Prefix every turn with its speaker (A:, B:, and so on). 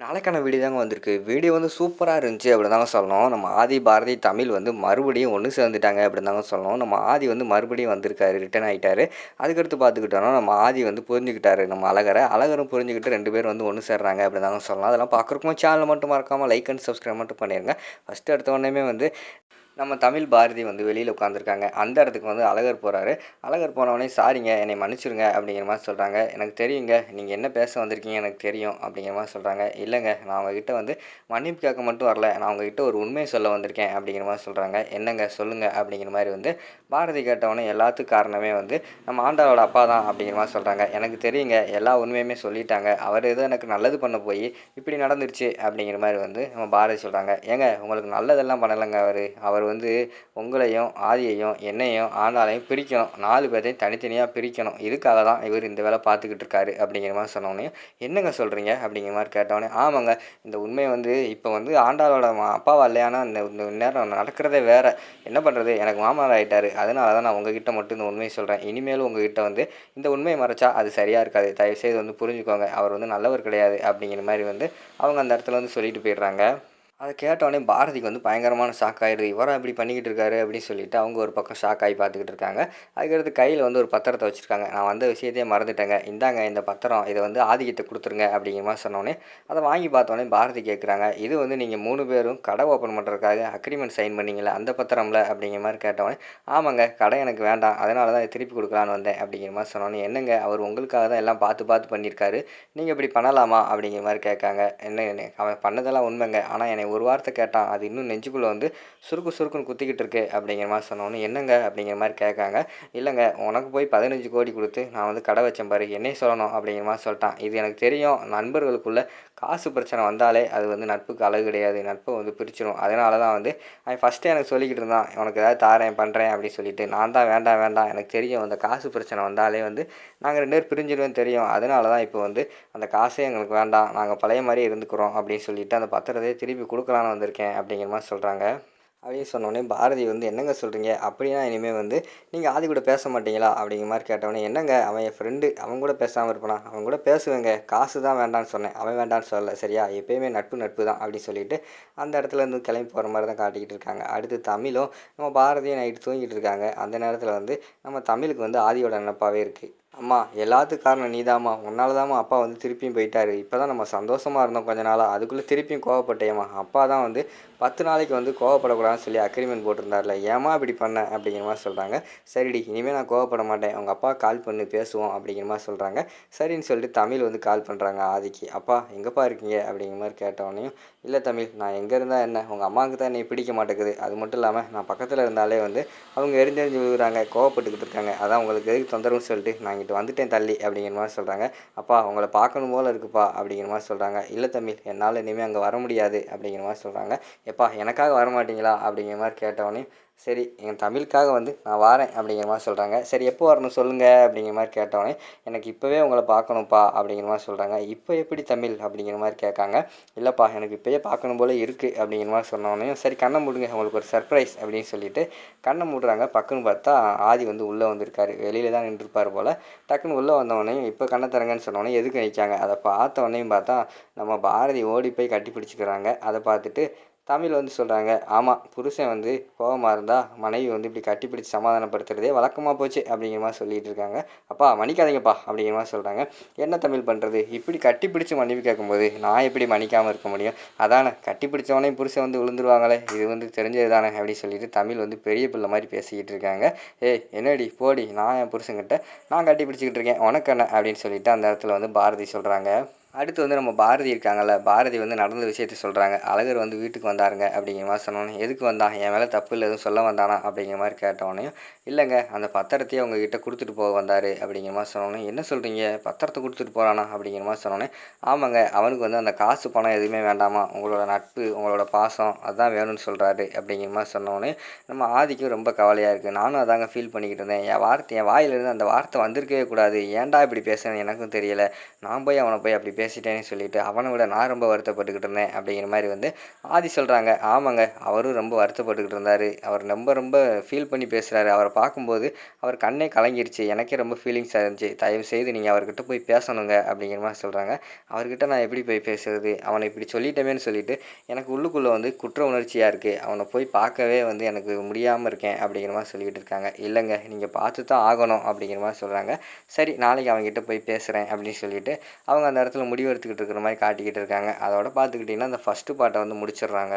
A: நாளைக்கான வீடியோ தாங்க வந்திருக்கு. வீடியோ வந்து சூப்பராக இருந்துச்சு அப்படின்னு தாங்க சொல்லணும். நம்ம ஆதி பாரதி தமிழ் வந்து மறுபடியும் ஒன்று சேர்ந்துட்டாங்க அப்படின்னு தாங்க சொல்லணும். நம்ம ஆதி வந்து மறுபடியும் வந்திருக்காரு ரிட்டன் ஆகிட்டாரு அதுக்கடுத்து பார்த்துக்கிட்டோன்னா நம்ம ஆதி வந்து புரிஞ்சுக்கிட்டாரு. நம்ம அழகரை. அழகரும் புரிஞ்சுக்கிட்டு ரெண்டு பேர் வந்து ஒன்று சேர்றாங்க அப்படின்னு தாங்க சொல்லலாம் அதெல்லாம் பார்க்குறக்கும் சேனல் மட்டும் மறக்காமல் லைக் அண்ட் சப்ஸ்கிரைப் மட்டும் பண்ணிடுங்க ஃபஸ்ட்டு எடுத்த உடனே வந்து நம்ம தமிழ் பாரதி வந்து வெளியில் உட்காந்துருக்காங்க அந்த இடத்துக்கு வந்து அழகர் போகிறாரு அழகர் போனவனே சாரிங்க என்னை மன்னிச்சிருங்க அப்படிங்கிற மாதிரி சொல்கிறாங்க எனக்கு தெரியுங்க நீங்கள் என்ன பேச வந்திருக்கீங்க எனக்கு தெரியும் அப்படிங்கிற மாதிரி சொல்கிறாங்க இல்லைங்க நான் அவங்ககிட்ட வந்து மன்னிப்பு கேட்க மட்டும் வரல நான் அவங்ககிட்ட ஒரு உண்மையை சொல்ல வந்திருக்கேன் அப்படிங்கிற மாதிரி சொல்கிறாங்க என்னங்க சொல்லுங்கள் அப்படிங்கிற மாதிரி வந்து பாரதி கேட்டவனே எல்லாத்துக்கும் காரணமே வந்து நம்ம ஆண்டாளோட அப்பா தான் அப்படிங்கிற மாதிரி சொல்கிறாங்க எனக்கு தெரியுங்க எல்லா உண்மையுமே சொல்லிட்டாங்க. அவர் ஏதோ எனக்கு நல்லது பண்ண போய் இப்படி நடந்துருச்சு அப்படிங்கிற மாதிரி வந்து நம்ம பாரதி சொல்கிறாங்க ஏங்க உங்களுக்கு நல்லதெல்லாம் பண்ணலைங்க அவர். அவர் வந்து உங்களையும் ஆதியையும் என்னையும் ஆண்டாளையும் பிரிக்கணும். நாலு பேர்த்தையும் தனித்தனியாக பிரிக்கணும். இதுக்காக தான் இவர் இந்த வேலை பார்த்துக்கிட்டு இருக்காரு அப்படிங்கிற மாதிரி சொன்னோடனே என்னங்க சொல்கிறீங்க அப்படிங்கிற மாதிரி கேட்டவொடனே ஆமாங்க இந்த உண்மையை வந்து இப்போ வந்து ஆண்டாளோட மா அப்பாவா இல்லையானா இந்த இந்த நேரம் நடக்கிறதே வேறு. என்ன பண்ணுறது எனக்கு மாமனார் ஆகிட்டாரு அதனால தான் நான் உங்ககிட்ட மட்டும் இந்த உண்மையை சொல்கிறேன் இனிமேலும் உங்ககிட்ட வந்து இந்த உண்மையை மறைச்சா அது சரியாக இருக்காது. தயவுசெய்து வந்து புரிஞ்சுக்கோங்க. அவர் வந்து நல்லவர் கிடையாது. அப்படிங்கிற மாதிரி வந்து அவங்க அந்த இடத்துல வந்து சொல்லிட்டு போயிடுறாங்க. அதை கேட்டோடனே பாரதிக்கு வந்து பயங்கரமான ஷாக் ஆகிடுது இவரம் இப்படி பண்ணிக்கிட்டு இருக்காரு அப்படின்னு சொல்லிட்டு அவங்க ஒரு பக்கம் ஷாக் ஆகி பார்த்துக்கிட்டு இருக்காங்க. அதுக்கடுத்து கையில் வந்து ஒரு பத்திரத்தை வச்சுருக்காங்க. நான் வந்த விஷயத்தையே மறந்துட்டேங்க. இந்தாங்க இந்த பத்திரம். இதை வந்து ஆதிக்கத்தை கொடுத்துருங்க அப்படிங்கிற மாதிரி சொன்னோடனே அதை வாங்கி பார்த்தோன்னே பாரதி கேட்குறாங்க இது வந்து நீங்கள் மூணு பேரும் கடை ஓப்பன் பண்ணுறதுக்காக அக்ரிமெண்ட் சைன் பண்ணீங்களே அந்த பத்திரம்ல அப்படிங்கிற மாதிரி கேட்டோடனே ஆமாங்க கடை எனக்கு வேண்டாம். அதனால தான் திருப்பி கொடுக்கலான்னு வந்தேன் அப்படிங்கிற மாதிரி சொன்னோன்னே என்னங்க அவர் உங்களுக்காக தான் எல்லாம் பார்த்து பார்த்து பண்ணியிருக்காரு. நீங்கள் இப்படி பண்ணலாமா அப்படிங்கிற மாதிரி கேட்காங்க. என்ன அவன் பண்ணதெல்லாம் உண்மைங்க. ஆனால் என்னை ஒரு வார்த்தை கேட்டான் அது இன்னும் நெஞ்சுக்குள்ளே வந்து சுருக்கு சுருக்குன்னு குத்திக்கிட்டு இருக்கு அப்படிங்கிற மாதிரி சொன்னோன்னு என்னங்க? அப்படிங்கிற மாதிரி கேட்காங்க. இல்லைங்க உனக்கு போய் பதினஞ்சு கோடி கொடுத்து நான் வந்து கடை வச்சேன் பாரு என்னே சொல்லணும் அப்படிங்கிற மாதிரி சொல்லிட்டான். இது எனக்கு தெரியும் நண்பர்களுக்குள்ள காசு பிரச்சனை வந்தாலே அது வந்து நட்புக்கு அழகு கிடையாது நட்பை வந்து பிரிச்சிடும் அதனால தான் வந்து அவன் ஃபஸ்ட்டே எனக்கு சொல்லிக்கிட்டு இருந்தான் உனக்கு ஏதாவது தாரேன் பண்ணுறேன் அப்படின்னு சொல்லிட்டு. நான் தான் வேண்டாம் வேண்டாம் எனக்கு தெரியும் அந்த காசு பிரச்சனை வந்தாலே வந்து நாங்கள் ரெண்டு பேர் பிரிஞ்சிடுவேன் தெரியும். அதனால தான் இப்போ வந்து அந்த காசே எங்களுக்கு வேண்டாம் நாங்கள் பழைய மாதிரி இருந்துக்கிறோம் அப்படின்னு சொல்லிட்டு அந்த பத்திரத்தையே திருப்பி கொடுக்கலான்னு வந்திருக்கேன் அப்படிங்கிற மாதிரி சொல்கிறாங்க அப்படின்னு சொன்னோடனே பாரதி வந்து என்னங்க சொல்கிறீங்க அப்படின்னா இனிமேல் வந்து நீங்கள் ஆதி கூட பேச மாட்டீங்களா? அப்படிங்கிற மாதிரி கேட்டவொடனே என்னங்க? அவன் என் ஃப்ரெண்டு அவன் கூட பேசாமல் இருப்பானா? அவன் கூட பேசுவேங்க. காசு தான் வேண்டான்னு சொன்னேன். அவன் வேண்டான்னு சொல்லலை. சரியா? எப்பயுமே நட்பு நட்பு தான் அப்படின்னு சொல்லிட்டு அந்த இடத்துல இருந்து கிளம்பி போகிற மாதிரி தான் காட்டிக்கிட்டு இருக்காங்க. அடுத்து தமிழும் நம்ம பாரதியும் நைட்டு தூங்கிட்டு இருக்காங்க. அந்த நேரத்தில் வந்து நம்ம தமிழுக்கு வந்து ஆதியோட நினப்பாகவே இருக்குது அம்மா எல்லாத்துக்கும் காரணம் நீதாம்மா. உன்னால தாம்மா அப்பா வந்து திருப்பியும் போயிட்டாரு. இப்போ தான் நம்ம சந்தோஷமாக இருந்தோம் கொஞ்ச நாளாக அதுக்குள்ளே திருப்பியும் கோவப்பட்டேம்மா. அப்பா தான் வந்து பத்து நாளைக்கு வந்து கோவப்படக்கூடாதுன்னு சொல்லி அக்ரிமெண்ட் போட்டிருந்தார்ல. ஏமா இப்படி பண்ண? அப்படிங்கிற மாதிரி சொல்கிறாங்க சரிடி இனிமேல் நான் கோவப்பட மாட்டேன். அவங்க அப்பா கால் பண்ணி பேசுவோம் அப்படிங்கிற மாதிரி சொல்கிறாங்க சரின்னு சொல்லிட்டு தமிழ் வந்து கால் பண்ணுறாங்க ஆதிக்கு அப்பா எங்கப்பா இருக்கீங்க? அப்படிங்கிற மாதிரி கேட்டவொடனையும் இல்லை தமிழ் நான் எங்கே இருந்தால் என்ன? உங்கள் அம்மாவுக்கு தான் என்னை பிடிக்க மாட்டேங்குது. அது மட்டும் இல்லாமல் நான் பக்கத்தில் இருந்தாலே வந்து அவங்க எரிஞ்செறிஞ்சு விழுகிறாங்க கோவப்பட்டுக்கிட்டு இருக்காங்க. அதான் உங்களுக்கு எதுக்கு தொந்தரவுன்னு சொல்லிட்டு நான் இங்கிட்டு வந்துட்டேன் தள்ளி அப்படிங்கிற மாதிரி சொல்கிறாங்க அப்பா உங்களை பார்க்கணும் போல் இருக்குப்பா அப்படிங்கிற மாதிரி சொல்கிறாங்க இல்லை தமிழ் என்னால் இனிமேல் அங்கே வர முடியாது அப்படிங்கிற மாதிரி சொல்கிறாங்க எப்பா எனக்காக வர மாட்டீங்களா அப்படிங்கிற மாதிரி கேட்டவொடனே சரி என் தமிழுக்காக வந்து நான் வரேன் அப்படிங்கிற மாதிரி சொல்கிறாங்க சரி எப்போ வரணும் சொல்லுங்கள் அப்படிங்கிற மாதிரி கேட்டவொடனே எனக்கு இப்போவே உங்களை பார்க்கணும்ப்பா அப்படிங்கிற மாதிரி சொல்கிறாங்க இப்போ எப்படி தமிழ் அப்படிங்கிற மாதிரி கேட்காங்க. இல்லைப்பா எனக்கு இப்போயே பார்க்கணும் போல் இருக்குது அப்படிங்கிற மாதிரி சொன்னோடனே சரி கண்ணை மூடுங்க உங்களுக்கு ஒரு சர்ப்ரைஸ் அப்படின்னு சொல்லிட்டு கண்ணை மூடுறாங்க. பக்குன்னு பார்த்தா ஆதி வந்து உள்ளே வந்திருக்காரு. வெளியில் தான் நின்றுருப்பார் போல். டக்குன்னு உள்ளே வந்தவொடனே இப்போ கண்ணை தரங்கன்னு சொன்னோடனே எதுக்கு நிற்காங்க அதை பார்த்த உடனேயும் பார்த்தா நம்ம பாரதி ஓடி போய் கட்டி பிடிச்சிக்கிறாங்க. அதை பார்த்துட்டு தமிழ் வந்து சொல்கிறாங்க ஆமாம் புருஷன் வந்து கோபமாக இருந்தால் மனைவி வந்து இப்படி கட்டிப்பிடிச்சு சமாதானப்படுத்துறதே வழக்கமாக போச்சு அப்படிங்கிற மாதிரி சொல்லிகிட்டு இருக்காங்க. அப்பா மன்னிக்காதீங்கப்பா அப்படிங்கிற மாதிரி சொல்கிறாங்க என்ன தமிழ் பண்ணுறது இப்படி கட்டிப்பிடிச்சு மன்னிப்பு கேட்கும்போது நான் எப்படி மன்னிக்காமல் இருக்க முடியும்? அதானே கட்டிப்பிடிச்சவனே புருஷன் வந்து விழுந்துருவாங்களே இது வந்து தெரிஞ்சது தானே அப்படின்னு சொல்லிட்டு தமிழ் வந்து பெரிய பிள்ளை மாதிரி பேசிக்கிட்டு இருக்காங்க. ஏய் என்னடி போடி நான் என் புருஷங்கிட்ட நான் கட்டி பிடிச்சிக்கிட்டு இருக்கேன் உனக்கு என்ன? அப்படின்னு சொல்லிட்டு அந்த இடத்துல வந்து பாரதி சொல்கிறாங்க அடுத்து வந்து நம்ம பாரதி இருக்காங்கல்ல பாரதி வந்து நடந்த விஷயத்த சொல்கிறாங்க அழகர் வந்து வீட்டுக்கு வந்தாருங்க அப்படிங்கிற மாதிரி சொன்னோன்னே எதுக்கு வந்தான் என் மேலே தப்பு இல்லை எதுவும் சொல்ல வந்தானா? அப்படிங்கிற மாதிரி கேட்டவொடனே இல்லைங்க அந்த பத்திரத்தையே அவங்கக்கிட்ட கொடுத்துட்டு போக வந்தார். அப்படிங்கிற மாதிரி சொன்னோன்னே என்ன சொல்கிறீங்க பத்திரத்தை கொடுத்துட்டு போகிறானா அப்படிங்கிற மாதிரி சொன்னோன்னே ஆமாங்க அவனுக்கு வந்து அந்த காசு பணம் எதுவுமே வேண்டாமா? உங்களோட நட்பு உங்களோட பாசம் அதுதான் வேணும்னு சொல்கிறாரு அப்படிங்கிற மாதிரி சொன்னோன்னே நம்ம ஆதிக்கும் ரொம்ப கவலையாக இருக்குது நானும் அதாங்க ஃபீல் பண்ணிக்கிட்டு இருந்தேன். என் வார்த்தை என் வாயிலிருந்து அந்த வார்த்தை வந்திருக்கவே கூடாது. ஏன்டா இப்படி பேசுகிறேன்னு எனக்கும் தெரியலை. நான் போய் அவனை போய் அப்படி பேசிட்டேன்னு சொல்லிட்டு அவனை விட நான் ரொம்ப வருத்தப்பட்டுக்கிட்டு இருந்தேன் அப்படிங்கிற மாதிரி வந்து ஆதி சொல்கிறாங்க ஆமாங்க அவரும் ரொம்ப வருத்தப்பட்டுக்கிட்டு இருந்தார். அவர் ரொம்ப ரொம்ப ஃபீல் பண்ணி பேசுகிறாரு அவரை பார்க்கும்போது அவர் கண்ணே கலங்கிருச்சு. எனக்கே ரொம்ப ஃபீலிங்ஸாக இருந்துச்சு. தயவு செய்து நீங்கள் அவர்கிட்ட போய் பேசணுங்க அப்படிங்கிற மாதிரி சொல்கிறாங்க அவர்கிட்ட நான் எப்படி போய் பேசுறது? அவனை இப்படி சொல்லிட்டேமேன்னு சொல்லிட்டு எனக்கு உள்ளுக்குள்ளே வந்து குற்ற உணர்ச்சியாக இருக்குது அவனை போய் பார்க்கவே வந்து எனக்கு முடியாமல் இருக்கேன் அப்படிங்கிற மாதிரி சொல்லிக்கிட்டு இருக்காங்க. இல்லைங்க நீங்கள் பார்த்து தான் ஆகணும் அப்படிங்கிற மாதிரி சொல்கிறாங்க சரி நாளைக்கு அவங்ககிட்ட போய் பேசுகிறேன் அப்படின்னு சொல்லிட்டு அவங்க அந்த இடத்துல முடிவு எடுத்துக்கிட்டு இருக்கிற மாதிரி காட்டிக்கிட்டு இருக்காங்க. அதோட பார்த்துக்கிட்டிங்கன்னா அந்த ஃபஸ்ட்டு பாட்டை வந்து முடிச்சிடுறாங்க.